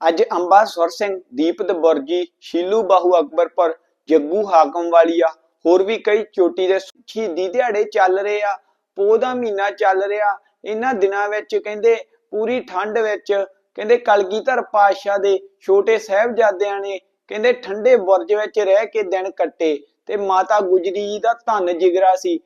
ਅੱਜ ਅੰਬਾ ਸੁਰ ਸਿੰਘ ਦੀਪ ਦਬੁਰਜੀ ਸ਼ੀਲੂ ਬਾਹੂ ਅਕਬਰਪੁਰ ਜੱਗੂ ਹਾਕਮ ਵਾਲੀਆ ਹੋਰ ਵੀ ਕਈ ਚੋਟੀ ਦੇ ਸ਼ਹੀਦੀ ਦਿਹਾੜੇ ਚੱਲ ਰਹੇ ਆ, ਪੋਹ ਦਾ ਮਹੀਨਾ ਚੱਲ ਰਿਹਾ। ਇਹਨਾਂ ਦਿਨਾਂ ਵਿੱਚ ਕਹਿੰਦੇ ਪੂਰੀ ਠੰਡ ਵਿੱਚ ਕਹਿੰਦੇ ਕਲਗੀਧਰ ਪਾਤਸ਼ਾਹ ਦੇ ਛੋਟੇ ਸਾਹਿਬਜ਼ਾਦਿਆਂ ਨੇ ਕਹਿੰਦੇ ਠੰਡੇ ਬੁਰਜ ਵਿੱਚ ਰਹਿ ਕੇ ਦਿਨ ਕੱਟੇ ਤੇ ਮਾਤਾ ਗੁਜਰੀ ਜੀ ਦਾ ਧੰਨ ਜਿਗਰਾ ਸੀ।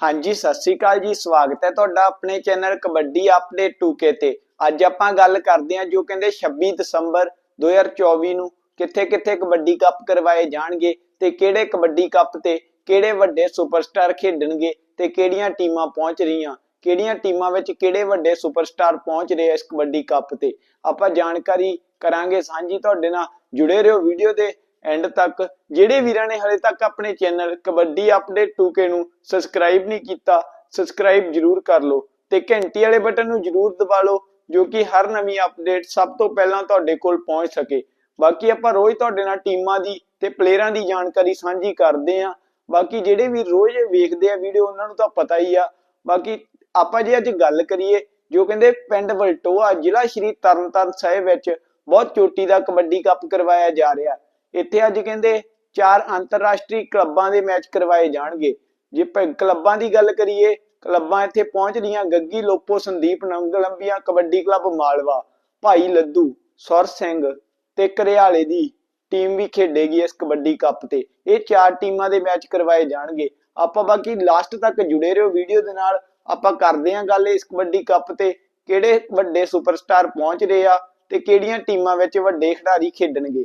ਹਾਂਜੀ, ਸਤਿ ਸ੍ਰੀ ਅਕਾਲ ਜੀ। ਸਵਾਗਤ ਹੈ ਤੁਹਾਡਾ ਆਪਣੇ ਚੈਨਲ ਕਬੱਡੀ ਅਪਡੇਟ 2K ਤੇ। ਅੱਜ ਆਪਾਂ ਗੱਲ ਕਰਦੇ ਹਾਂ ਜੋ ਕਹਿੰਦੇ 26 ਦਸੰਬਰ 2024 ਨੂੰ ਕਿੱਥੇ ਕਿੱਥੇ ਕਬੱਡੀ ਕੱਪ ਕਰਵਾਏ ਜਾਣਗੇ ਤੇ ਕਿਹੜੇ ਕਬੱਡੀ ਕੱਪ ਤੇ ਕਿਹੜੇ ਵੱਡੇ ਸੁਪਰਸਟਾਰ ਖੇਡਣਗੇ ਤੇ ਕਿਹੜੀਆਂ ਟੀਮਾਂ ਪਹੁੰਚ ਰਹੀਆਂ, ਕਿਹੜੀਆਂ ਟੀਮਾਂ ਵਿੱਚ ਕਿਹੜੇ ਵੱਡੇ ਸੁਪਰਸਟਾਰ ਪਹੁੰਚ ਰਹੇ ਇਸ ਕਬੱਡੀ ਕੱਪ ਤੇ। ਆਪਾਂ ਜਾਣਕਾਰੀ ਕਰਾਂਗੇ ਸਾਂਝੀ ਤੁਹਾਡੇ ਨਾਲ, ਜੁੜੇ ਰਹੋ ਵੀਡੀਓ ਦੇ ਐਂਡ ਤੱਕ। ਜਿਹੜੇ ਵੀਰਾਂ ਨੇ ਹਲੇ ਤੱਕ ਆਪਣੇ ਚੈਨਲ ਕਬੱਡੀ ਅਪਡੇਟ 2K ਨੂੰ ਸਬਸਕ੍ਰਾਈਬ ਨਹੀਂ ਕੀਤਾ, ਸਬਸਕ੍ਰਾਈਬ ਜਰੂਰ ਕਰ ਲਓ ਤੇ ਘੰਟੀ ਵਾਲੇ ਬਟਨ ਨੂੰ ਜਰੂਰ ਦਬਾ ਲਓ ਜੋ ਕਿ ਹਰ ਨਵੀਂ ਅਪਡੇਟ ਸਭ ਤੋਂ ਪਹਿਲਾਂ ਤੁਹਾਡੇ ਕੋਲ ਪਹੁੰਚ ਸਕੇ। ਬਾਕੀ ਆਪਾਂ ਰੋਜ਼ ਤੁਹਾਡੇ ਨਾਲ ਟੀਮਾਂ ਦੀ ਤੇ ਪਲੇਅਰਾਂ ਦੀ ਜਾਣਕਾਰੀ ਸਾਂਝੀ ਕਰਦੇ ਆਂ। ਬਾਕੀ ਜਿਹੜੇ ਵੀ ਰੋਜ਼ ਵੇਖਦੇ ਆ ਵੀਡੀਓ ਉਹਨਾਂ ਨੂੰ ਤਾਂ ਪਤਾ ਹੀ ਆ। ਬਾਕੀ ਆਪਾਂ ਜੇ ਅੱਜ ਗੱਲ ਕਰੀਏ, ਜੋ ਕਹਿੰਦੇ ਪਿੰਡ ਵਲਟੋਆ, ਜ਼ਿਲ੍ਹਾ ਸ਼੍ਰੀ ਤਰਨਤਾਰਨ ਸਾਹਿਬ ਵਿੱਚ ਬਹੁਤ ਚੋਟੀ ਦਾ ਕਬੱਡੀ ਕੱਪ ਕਰਵਾਇਆ ਜਾ ਰਿਹਾ। ਇੱਥੇ ਅੱਜ ਕਹਿੰਦੇ ਚਾਰ ਅੰਤਰਰਾਸ਼ਟਰੀ ਕਲੱਬਾਂ ਦੇ ਮੈਚ ਕਰਵਾਏ ਜਾਣਗੇ। ਜੇ ਪ- ਕਲੱਬਾਂ ਦੀ ਗੱਲ ਕਰੀਏ ਕਲੱਬਾਂ ਇੱਥੇ ਪਹੁੰਚ ਰਹੀਆਂ ਗੱਗੀ, ਲੋਪੋ, ਸੰਦੀਪ ਨੰਗਲੰਬੀਆਂ ਕਬੱਡੀ ਕਲੱਬ, ਮਾਲਵਾ, ਭਾਈ ਲੱਦੂ, ਸੁਰ ਸਿੰਘ ਤੇ ਕਰਿਆਲੇ ਦੀ ਟੀਮ ਵੀ ਖੇਡੇਗੀ ਇਸ ਕਬੱਡੀ ਕੱਪ ਤੇ। ਇਹ ਚਾਰ ਟੀਮਾਂ ਦੇ ਮੈਚ ਕਰਵਾਏ ਜਾਣਗੇ। ਆਪਾਂ ਬਾਕੀ ਲਾਸਟ ਤੱਕ ਜੁੜੇ ਰਹੋ ਵੀਡੀਓ ਦੇ ਨਾਲ। ਆਪਾਂ ਕਰਦੇ ਹਾਂ ਗੱਲ ਇਸ ਕਬੱਡੀ ਕੱਪ ਤੇ। ਕਿਹੜੇ ਵੱਡੇ ਸੁਪਰਸਟਾਰ ਪਹੁੰਚ ਰਹੇ ਆ ਤੇ ਕਿਹੜੀਆਂ ਟੀਮਾਂ ਵਿੱਚ ਵੱਡੇ ਖਿਡਾਰੀ ਖੇਡਣਗੇ।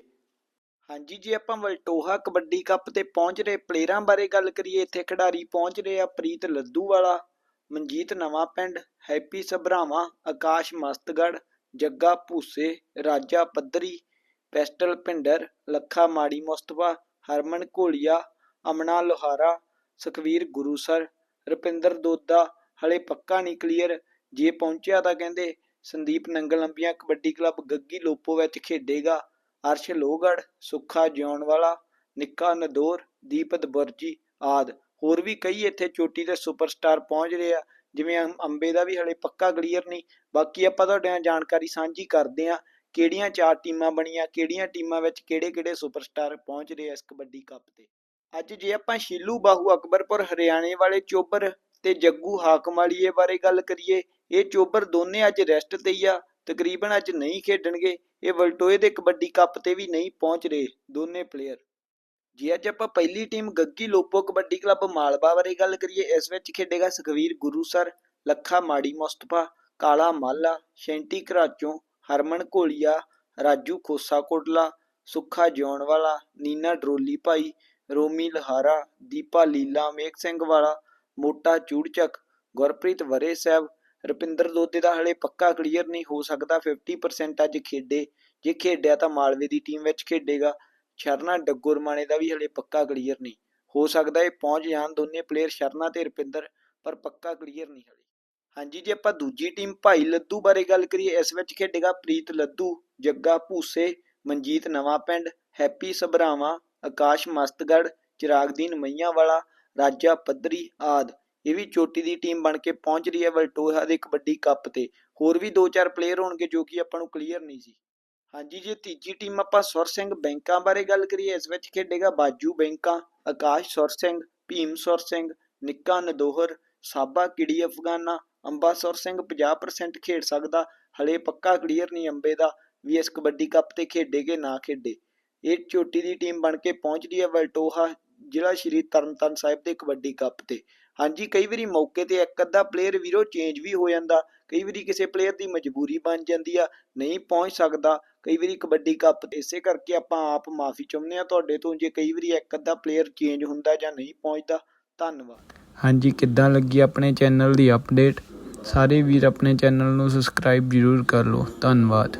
ਹਾਂਜੀ, ਜੀ ਆਪਾਂ ਵਲਟੋਹਾ ਕਬੱਡੀ ਕੱਪ ਤੇ ਪਹੁੰਚ ਰਹੇ ਪਲੇਅਰਾਂ ਬਾਰੇ ਗੱਲ ਕਰੀਏ, ਇੱਥੇ ਖਿਡਾਰੀ ਪਹੁੰਚ ਰਹੇ ਆ ਪ੍ਰੀਤ ਲੱਦੂ ਵਾਲਾ, ਮਨਜੀਤ ਨਵਾਂ ਪਿੰਡ, ਹੈਪੀ ਸਭਰਾਵਾਂ, ਆਕਾਸ਼ ਮਸਤਗੜ ਜੱਗਾ ਭੂਸੇ, ਰਾਜਾ ਪੱਧਰੀ, ਪੈਸਟਲ ਭਿੰਡਰ, ਲੱਖਾ ਮਾੜੀ ਮੁਸਤਫਾ, ਹਰਮਨ ਘੋਲੀਆ, ਅਮਨਾ ਲੋਹਾਰਾ, ਸੁਖਵੀਰ ਗੁਰੂਸਰ, ਰੁਪਿੰਦਰ ਦੋਦਾ, ਹਲੇ ਪੱਕਾ ਨਹੀਂ ਕਲੀਅਰ। ਜੇ ਪਹੁੰਚਿਆ ਤਾਂ ਕਹਿੰਦੇ ਸੰਦੀਪ ਨੰਗਲ ਨੰਗਲੰਬੀਆਂ ਕਬੱਡੀ ਕਲੱਬ ਗੱਗੀ ਲੋਪੋ ਵਿੱਚ ਖੇਡੇਗਾ। ਅਰਸ਼ ਲੋਹਗੜ ਸੁੱਖਾ ਜਿਉਣ ਵਾਲਾ ਨਿੱਕਾ ਨਦੌਰ ਦੀਪਤ ਬੁਰਜੀ ਆਦ। ਹੋਰ ਵੀ ਕਈ ਇੱਥੇ ਚੋਟੀ ਦੇ ਸੁਪਰਸਟਾਰ ਪਹੁੰਚ ਰਹੇ ਆ, ਜਿਵੇਂ ਅੰਬੇ ਦਾ ਵੀ ਹਲੇ ਪੱਕਾ ਕਲੀਅਰ ਨਹੀਂ। ਬਾਕੀ ਆਪਾਂ ਤੁਹਾਡੇ ਨਾਲ ਜਾਣਕਾਰੀ ਸਾਂਝੀ ਕਰਦੇ ਆ ਕਿਹੜੀਆਂ ਚਾਰ ਟੀਮਾਂ ਬਣੀਆਂ, ਕਿਹੜੀਆਂ ਟੀਮਾਂ ਵਿੱਚ ਕਿਹੜੇ-ਕਿਹੜੇ ਸੁਪਰਸਟਾਰ ਪਹੁੰਚ ਰਹੇ ਆ ਇਸ ਕਬੱਡੀ ਕੱਪ ਤੇ। ਅੱਜ ਜੇ ਆਪਾਂ ਸ਼ੀਲੂ ਬਾਹੂ ਅਕਬਰਪੁਰ, ਹਰਿਆਣੇ ਵਾਲੇ ਚੋਬਰ ਤੇ ਜੱਗੂ ਹਾਕਮ ਵਾਲੀਏ ਬਾਰੇ ਗੱਲ ਕਰੀਏ, ਇਹ ਚੋਬਰ ਦੋਨੇ ਅੱਜ ਰੈਸਟ ਤੇ ਹੀ ਆ, ਤਕਰੀਬਨ ਅੱਜ ਨਹੀਂ ਖੇਡਣਗੇ। ਇਹ ਵਲਟੋਏ ਦੇ ਕਬੱਡੀ ਕੱਪ ਤੇ ਵੀ ਨਹੀਂ ਪਹੁੰਚ ਰਹੇ ਦੋਨੇ ਪਲੇਅਰ ਜੇ ਅੱਜ ਆਪਾਂ ਪਹਿਲੀ ਟੀਮ ਗੱਗੀ ਲੋਪੋ ਕਬੱਡੀ ਕਲੱਬ ਮਾਲਵਾ ਬਾਰੇ ਗੱਲ ਕਰੀਏ, ਇਸ ਵਿੱਚ ਖੇਡੇਗਾ ਸੁਖਵੀਰ ਗੁਰੂਸਰ ਲੱਖਾ ਮਾੜੀ ਮੁਸਤਫਾ, ਕਾਲਾ ਮਾਲਾ, ਸ਼ੈਂਟੀ ਘਰਾਚੋਂ, ਹਰਮਨ ਘੋਲੀਆ, ਰਾਜੂ ਖੋਸਾ ਕੋਟਲਾ, ਸੁੱਖਾ ਜਿਉਣ ਵਾਲਾ ਨੀਨਾ ਡਰੋਲੀ ਭਾਈ, ਰੋਮੀ ਲਹਾਰਾ, ਦੀਪਾ ਲੀਲਾ ਮੇਕ ਸਿੰਘ ਵਾਲਾ, ਮੋਟਾ ਚੂੜਚਕ, ਗੁਰਪ੍ਰੀਤ ਵਰੇ ਸਾਹਿਬ ਰੁਪਿੰਦਰ ਦੋਦੇ ਦਾ ਹਲੇ ਪੱਕਾ ਕਲੀਅਰ ਨਹੀਂ ਹੋ ਸਕਦਾ। 50% ਅੱਜ ਖੇਡੇ। ਜੇ ਖੇਡਿਆ ਤਾਂ ਮਾਲਵੇ ਦੀ ਟੀਮ ਵਿੱਚ ਖੇਡੇਗਾ। ਸ਼ਰਨਾ ਡੱਗੋਰਮਾਣੇ ਦਾ ਵੀ ਹਲੇ ਪੱਕਾ ਕਲੀਅਰ ਨਹੀਂ। ਹੋ ਸਕਦਾ ਇਹ ਪਹੁੰਚ ਜਾਣ ਦੋਨੇ ਪਲੇਅਰ ਸ਼ਰਨਾ ਤੇ ਰੁਪਿੰਦਰ, ਪਰ ਪੱਕਾ ਕਲੀਅਰ ਨਹੀਂ ਹਲੇ। ਹਾਂਜੀ, ਜੇ ਆਪਾਂ ਦੂਜੀ ਟੀਮ ਭਾਈ ਲੱਦੂ ਬਾਰੇ ਗੱਲ ਕਰੀਏ, ਇਸ ਵਿੱਚ ਖੇਡੇਗਾ ਪ੍ਰੀਤ ਲੱਦੂ, ਜੱਗਾ ਭੂਸੇ, ਮਨਜੀਤ ਨਵਾਂ ਪਿੰਡ ਹੈਪੀ ਸਭਰਾਵਾਂ, ਆਕਾਸ਼ ਮਸਤਗੜ ਚਿਰਾਗਦੀਨ ਮਈਆਂ ਵਾਲਾ ਰਾਜਾ ਪੱਧਰੀ ਆਦ। ਇਹ ਵੀ ਚੋਟੀ ਦੀ ਟੀਮ ਬਣ ਕੇ ਪਹੁੰਚ ਰਹੀ ਹੈ ਵਲਟੋਹਾ ਦੇ ਕਬੱਡੀ ਕੱਪ ਤੇ। ਹੋਰ ਵੀ ਦੋ ਚਾਰ ਪਲੇਅਰ ਹੋਣਗੇ ਜੋ ਕਿ ਆਪਾਂ ਨੂੰ ਕਲੀਅਰ ਨਹੀਂ ਸੀ। ਹਾਂਜੀ, ਜੇ ਤੀਜੀ ਟੀਮ ਆਪਾਂ ਸੁਰ ਸਿੰਘ ਬੈਂਕਾਂ ਬਾਰੇ ਗੱਲ ਕਰੀਏ, ਇਸ ਵਿੱਚ ਖੇਡੇਗਾ ਬਾਜੂ ਬੈਂਕਾਂ, ਆਕਾਸ਼ ਸੁਰ ਸਿੰਘ, ਭੀਮ ਸੁਰ ਸਿੰਘ, ਨਿੱਕਾ ਨਦੋਹਰ, ਸਾਬਾ ਕਿੜੀ ਅਫਗਾਨਾ, ਅੰਬਾ ਸੁਰ ਸਿੰਘ 50% ਖੇਡ ਸਕਦਾ, ਹਲੇ ਪੱਕਾ ਕਲੀਅਰ ਨਹੀਂ ਅੰਬੇ ਦਾ ਵੀ ਇਸ ਕਬੱਡੀ ਕੱਪ ਤੇ ਖੇਡੇਗੇ ਨਾ ਖੇਡੇ। ਇਹ ਚੋਟੀ ਦੀ ਟੀਮ ਬਣ ਕੇ ਪਹੁੰਚ ਰਹੀ ਹੈ ਵਲਟੋਹਾ ਜ਼ਿਲ੍ਹਾ ਸ਼੍ਰੀ ਤਰਨਤਾਰਨ ਸਾਹਿਬ ਦੇ ਕਬੱਡੀ ਕੱਪ ਤੇ। ਹਾਂਜੀ, ਕਈ ਵਾਰੀ ਮੌਕੇ ਤੇ ਇੱਕ ਅੱਧਾ ਪਲੇਅਰ ਵੀਰੋ ਚੇਂਜ ਵੀ ਹੋ ਜਾਂਦਾ। ਕਈ ਵਾਰੀ ਕਿਸੇ ਪਲੇਅਰ ਦੀ ਮਜਬੂਰੀ ਬਣ ਜਾਂਦੀ ਆ, ਨਹੀਂ ਪਹੁੰਚ ਸਕਦਾ। ਕਈ ਵਾਰੀ ਕਬੱਡੀ ਕੱਪ ਇਸੇ ਕਰਕੇ ਆਪਾਂ ਆਪ ਮਾਫੀ ਚਾਹੁੰਦੇ ਆ ਤੁਹਾਡੇ ਤੋਂ, ਜੇ ਕਈ ਵਾਰੀ ਇੱਕ ਅੱਧਾ ਪਲੇਅਰ ਚੇਂਜ ਹੁੰਦਾ ਜਾਂ ਨਹੀਂ ਪਹੁੰਚਦਾ, ਧੰਨਵਾਦ। ਹਾਂਜੀ, ਕਿੱਦਾਂ ਲੱਗੀ ਆਪਣੇ ਚੈਨਲ ਦੀ ਅਪਡੇਟ ਸਾਰੇ ਵੀਰ ਆਪਣੇ ਚੈਨਲ ਨੂੰ ਸਬਸਕ੍ਰਾਈਬ ਜ਼ਰੂਰ ਕਰ ਲਓ। ਧੰਨਵਾਦ।